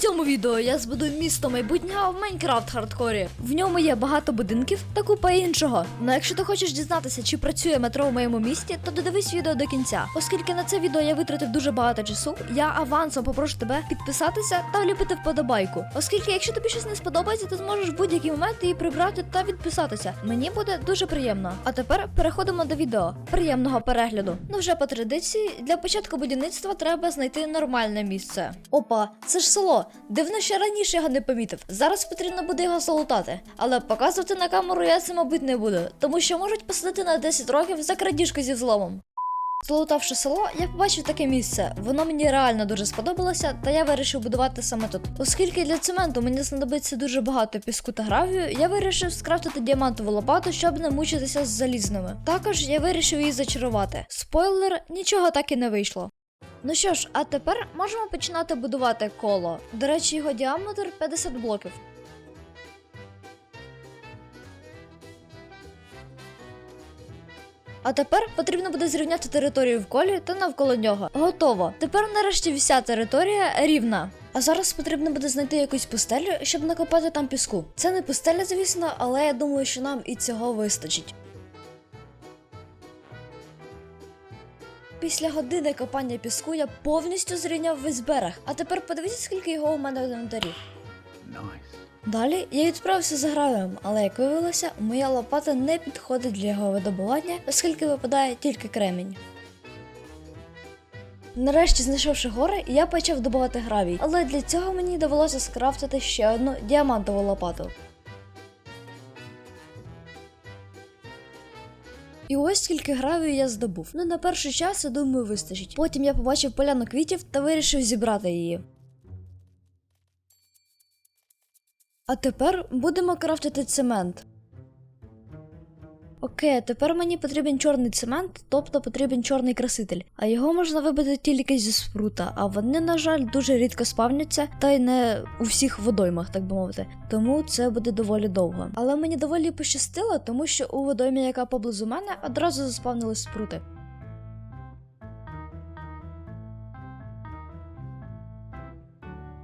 цьому відео я збудую місто майбутнього в Майнкрафт хардкорі. В ньому є багато будинків та купа іншого. Ну якщо ти хочеш дізнатися, чи працює метро в моєму місті, то додивись відео до кінця. Оскільки на це відео я витратив дуже багато часу, я авансом попрошу тебе підписатися та вліпити вподобайку. Оскільки, якщо тобі щось не сподобається, ти зможеш в будь-який момент її прибрати та відписатися. Мені буде дуже приємно. А тепер переходимо до відео. Приємного перегляду. Ну вже по традиції, для початку будівництва треба знайти нормальне місце. Опа, це ж село. Дивно, що раніше його не помітив. Зараз потрібно буде його залутати. Але показувати на камеру я це, мабуть, не буду, тому що можуть посадити на 10 років за крадіжку зі зломом. Залутавши село, я побачив таке місце. Воно мені реально дуже сподобалося, та я вирішив будувати саме тут. Оскільки для цементу мені знадобиться дуже багато піску та гравію, я вирішив скрафтити діамантову лопату, щоб не мучитися з залізними. Також я вирішив її зачарувати. Спойлер, нічого так і не вийшло. Ну що ж, а тепер можемо починати будувати коло. До речі, його діаметр 50 блоків. А тепер потрібно буде зрівняти територію в колі та навколо нього. Готово. Тепер нарешті вся територія рівна. А зараз потрібно буде знайти якусь пустелю, щоб накопати там піску. Це не пустеля, звісно, але я думаю, що нам і цього вистачить. Після години копання піску я повністю зрівняв весь берег. А тепер подивіться, скільки його у мене в інвентарі. Далі я відправився за гравієм, але як виявилося, моя лопата не підходить для його видобування, оскільки випадає тільки кремінь. Нарешті, знайшовши гори, я почав добувати гравій, але для цього мені довелося скрафтити ще одну діамантову лопату. І ось скільки гравію я здобув. Ну на перший час, я думаю, вистачить. Потім я побачив поляну квітів та вирішив зібрати її. А тепер будемо крафтити цемент. Окей, тепер мені потрібен чорний цемент, тобто потрібен чорний краситель. А його можна вибити тільки зі спрута, а вони, на жаль, дуже рідко спавняться, та й не у всіх водоймах, так би мовити. Тому це буде доволі довго. Але мені доволі пощастило, тому що у водоймі, яка поблизу мене, одразу заспавнились спрути.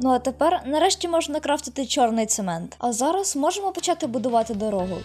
Ну а тепер нарешті можна крафтити чорний цемент. А зараз можемо почати будувати дорогу.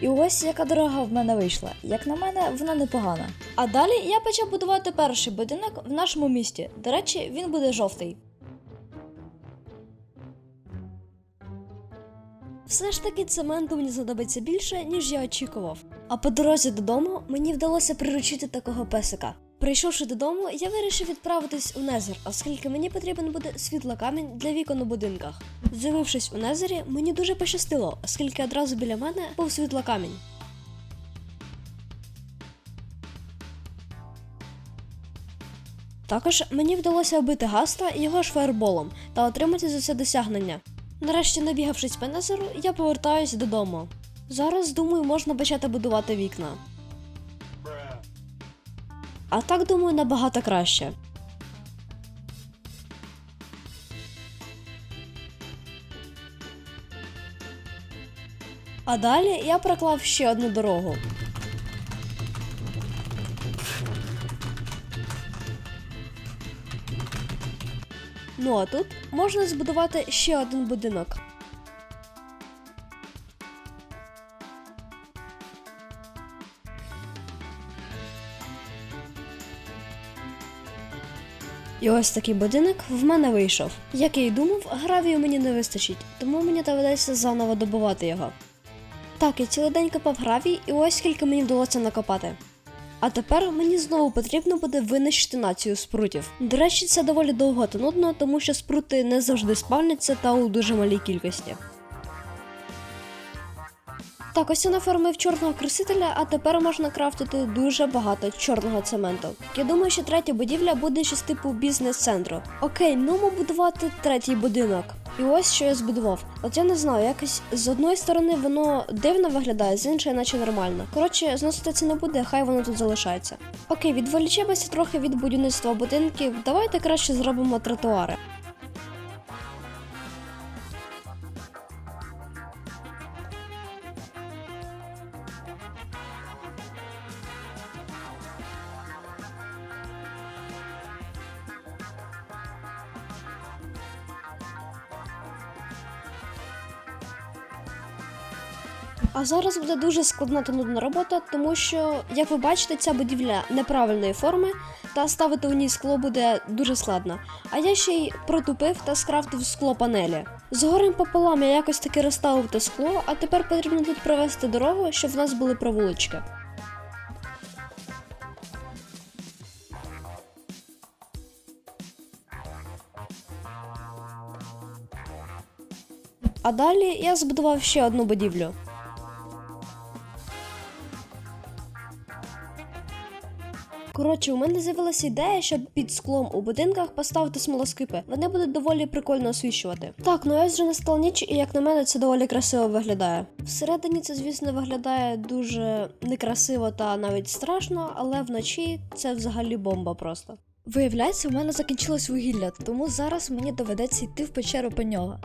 І ось яка дорога в мене вийшла. Як на мене, вона непогана. А далі я почав будувати перший будинок в нашому місті. До речі, він буде жовтий. Все ж таки цементу мені знадобиться більше, ніж я очікував. А по дорозі додому мені вдалося приручити такого песика. Прийшовши додому, я вирішив відправитись у Незер, оскільки мені потрібен буде світлокамінь для вікон у будинках. З'явившись у Незері, мені дуже пощастило, оскільки одразу біля мене був світлокамінь. Також мені вдалося вбити гаста його ж фаерболом та отримати за це досягнення. Нарешті, набігавшись по Незеру, я повертаюсь додому. Зараз, думаю, можна почати будувати вікна. А так думаю набагато краще. А далі я проклав ще одну дорогу. Ну а тут можна збудувати ще один будинок. І ось такий будинок в мене вийшов. Як я й думав, гравію мені не вистачить, тому мені доведеться заново добувати його. Так, я цілий день копав гравій, і ось скільки мені вдалося накопати. А тепер мені знову потрібно буде винищити націю спрутів. До речі, це доволі довго та нудно, тому що спрути не завжди спавняться та у дуже малій кількості. Так, ось я нафармив чорного красителя, а тепер можна крафтити дуже багато чорного цементу. Я думаю, що третя будівля буде щось типу бізнес-центру. Окей, ну ми будувати третій будинок. І ось що я збудував. От я не знаю, якось з одної сторони воно дивно виглядає, з іншої, наче нормально. Коротше, зносити це не буде, хай воно тут залишається. Окей, відволічемося трохи від будівництва будинків. Давайте краще зробимо тротуари. А зараз буде дуже складна та нудна робота, тому що, як ви бачите, ця будівля неправильної форми, та ставити у ній скло буде дуже складно. А я ще й протупив та скрафтив скло панелі. Згорем пополам я якось таки розставив те скло, а тепер потрібно тут провести дорогу, щоб в нас були провулочки. А далі я збудував ще одну будівлю. Коротше, у мене з'явилася ідея, щоб під склом у будинках поставити смолоскипи. Вони будуть доволі прикольно освіщувати. Так, ну ось вже настала ніч, і як на мене, це доволі красиво виглядає. Всередині це, звісно, виглядає дуже некрасиво та навіть страшно, але вночі це взагалі бомба просто. Виявляється, у мене закінчилось вугілля, тому зараз мені доведеться йти в печеру по нього.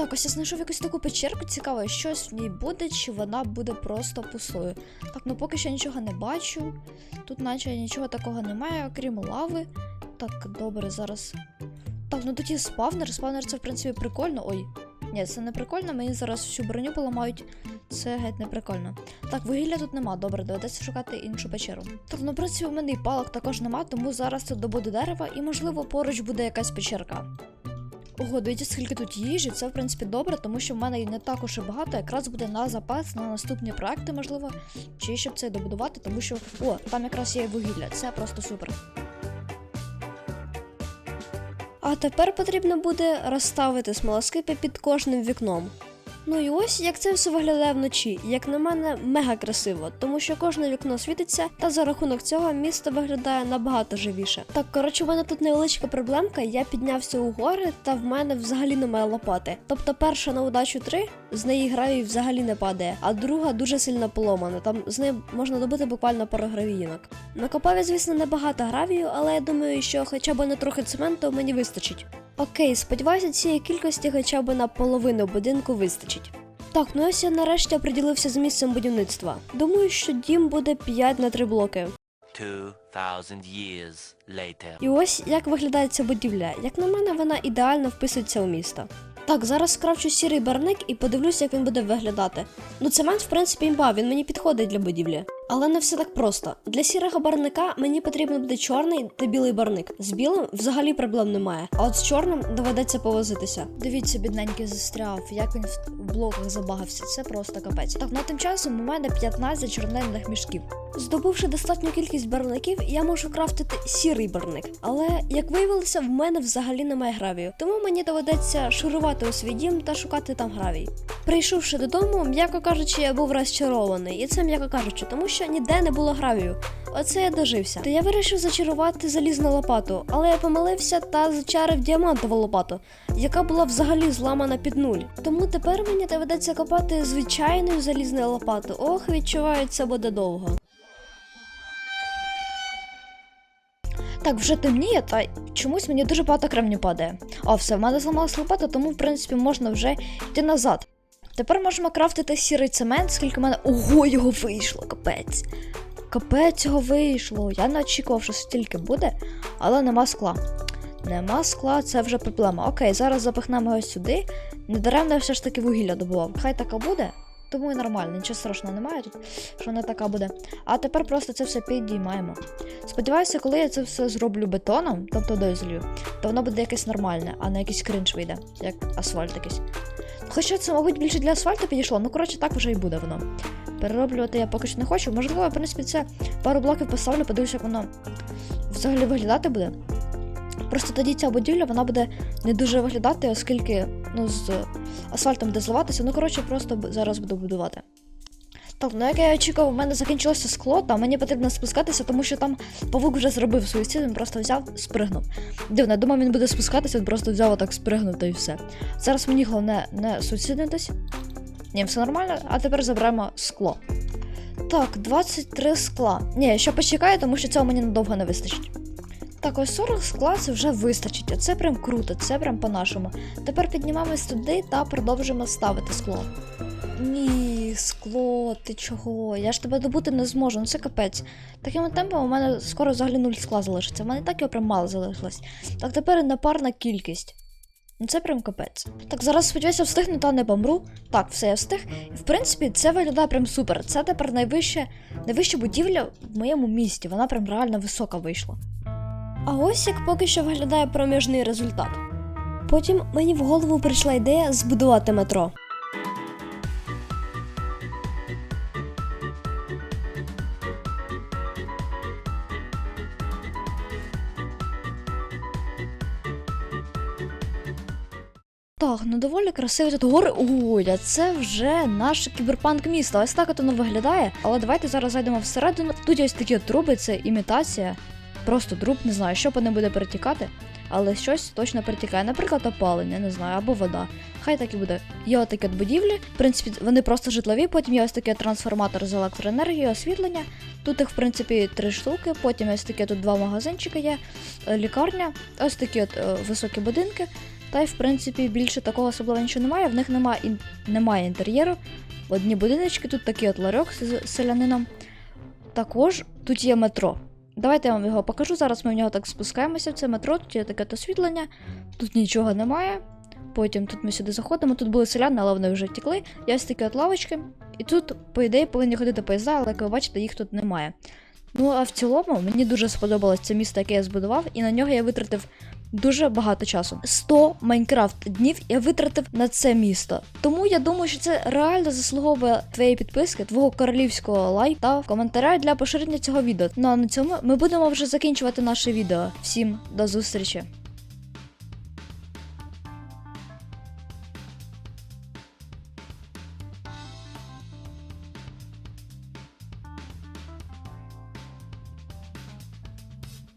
Так, ось я знайшов якусь таку печерку, цікаво, щось в ній буде, чи вона буде просто пустою. Так, ну поки що нічого не бачу. Тут наче нічого такого немає, окрім лави. Так, добре, зараз. Так, ну тут є спавнер. Спавнер це в принципі прикольно. Ой. Ні, це не прикольно, мені зараз всю броню поламають. Це геть не прикольно. Так, вугілля тут нема, добре, доведеться шукати іншу печеру. Так, ну в принципі, у мене і палок також нема, тому зараз тут добуду дерева і, можливо, поруч буде якась печерка. Ого, скільки тут їжі. Це в принципі добре, тому що в мене не так уж і багато, якраз буде на запас на наступні проекти, можливо, чи щоб це добудувати, тому що о, там якраз є вугілля. Це просто супер. А тепер потрібно буде розставити смолоскипи під кожним вікном. Ну і ось як це все виглядає вночі. Як на мене, мега красиво, тому що кожне вікно світиться, та за рахунок цього місто виглядає набагато живіше. Так, коротше, в мене тут невеличка проблемка. Я піднявся у гори, та в мене взагалі немає лопати. Тобто, перша на удачу 3, з неї гравій взагалі не падає, а друга дуже сильно поломана. Там з неї можна добити буквально пару гравіїнок. Накопав я, звісно, небагато гравію, але я думаю, що хоча б на трохи цементу мені вистачить. Окей, сподіваюся, цієї кількості хоча б на половину будинку вистачить. Так, ну ось я нарешті оприділився з місцем будівництва. Думаю, що дім буде 5 на 3 блоки. 2,000 years later. І ось як виглядає ця будівля. Як на мене, вона ідеально вписується у місто. Так, зараз скрафчу сірий барник і подивлюся, як він буде виглядати. Ну, цемент, в принципі, імба, він мені підходить для будівлі. Але не все так просто. Для сірого барника мені потрібен буде чорний та білий барник. З білим взагалі проблем немає, а от з чорним доведеться повозитися. Дивіться, бідненький застряв, як він в блоках забагався. Це просто капець. Так, ну тим часом у мене 15 чорнильних мішків. Здобувши достатню кількість барників, я можу крафтити сірий барник. Але як виявилося, в мене взагалі немає гравію, тому мені доведеться шурувати у свій дім та шукати там гравій. Прийшовши додому, м'яко кажучи, я був розчарований, і це м'яко кажучи, тому що ніде не було гравію. Оце я дожився. То я вирішив зачарувати залізну лопату, але я помилився та зачарив діамантову лопату, яка була взагалі зламана під нуль. Тому тепер мені доведеться копати звичайною залізною лопатою. Ох, відчуваю, це буде довго. Так, вже темніє, та чомусь мені дуже багато кремню падає. А все, в мене зламалась лопата, тому в принципі можна вже йти назад. Тепер можемо крафтити сірий цемент, скільки в мене. Ого, його вийшло, капець. Капець його вийшло. Я не очікував, що стільки буде, але нема скла. Нема скла, це вже проблема. Окей, зараз запихнемо його сюди. Недаремно я все ж таки вугілля добував. Хай така буде, тому і нормально, нічого страшного немає тут, що не така буде. А тепер просто це все підіймаємо. Сподіваюся, коли я це все зроблю бетоном, тобто дозелью, то воно буде якесь нормальне, а не якийсь кринж вийде, як асфальт якийсь. Хоча це, мабуть, більше для асфальту підійшло, ну коротше, так вже і буде воно. Перероблювати я поки що не хочу. Можливо, в принципі, це пару блоків поставлю, подивлюся, як воно взагалі виглядати буде. Просто тоді ця будівля вона буде не дуже виглядати, оскільки ну, з асфальтом буде зливатися. Ну, коротше, просто зараз буду будувати. Так, ну як я очікував, у мене закінчилося скло, та мені потрібно спускатися, тому що там павук вже зробив суїцид, він просто взяв, спригнув. Дивно, я думав, він буде спускатися, він просто взяв отак спригнув та і все. Зараз мені головне не суїциднитись. Ні, все нормально, а тепер заберемо скло. Так, 23 скла. Ні, ще почекаю, тому що цього мені надовго не вистачить. Так, ось 40 скла це вже вистачить, а це прям круто, це прям по-нашому. Тепер піднімаємось туди та продовжимо ставити скло. Ні, скло, ти чого? Я ж тебе добути не зможу, ну це капець. Таким темпом у мене скоро взагалі нуль скла залишиться. У мене так його прям мало залишилось. Так тепер непарна кількість. Ну це прям капець. Так, зараз сподіваюся, встигну та не помру. Так, все, я встиг. І в принципі, це виглядає прям супер. Це тепер найвища, найвища будівля в моєму місті. Вона прям реально висока вийшла. А ось як поки що виглядає проміжний результат. Потім мені в голову прийшла ідея збудувати метро. Так, ну доволі красиві тут гори. Ой, а це вже наше кіберпанк місто. Ось так от воно виглядає. Але давайте зараз зайдемо всередину. Тут є ось такі труби, це імітація. Просто труб, не знаю, що по ним буде перетікати, але щось точно перетікає. Наприклад, опалення, не знаю, або вода. Хай так і буде. Є отакі от будівлі. В принципі, вони просто житлові. Потім є ось такий трансформатор з електроенергією, освітлення. Тут їх, в принципі, три штуки. Потім ось такі тут два магазинчики є, е, лікарня, ось такі от е, високі будинки. Та й в принципі більше такого особливо нічого немає. В них немає, ін... немає інтер'єру. Одні будиночки, тут такий от ларьок з селянином. Також тут є метро. Давайте я вам його покажу. Зараз ми в нього так спускаємося це метро, тут є таке освітлення, тут нічого немає. Потім тут ми сюди заходимо, тут були селяни, але вони вже втекли. Є ось такі от лавочки. І тут, по ідеї, повинні ходити поїзда, але як ви бачите, їх тут немає. Ну а в цілому мені дуже сподобалось це місто, яке я збудував, і на нього я витратив дуже багато часу. 100 Майнкрафт днів я витратив на це місто. Тому я думаю, що це реально заслуговує твоєї підписки, твого королівського лайк та коментаря для поширення цього відео. Ну а на цьому ми будемо вже закінчувати наше відео. Всім до зустрічі!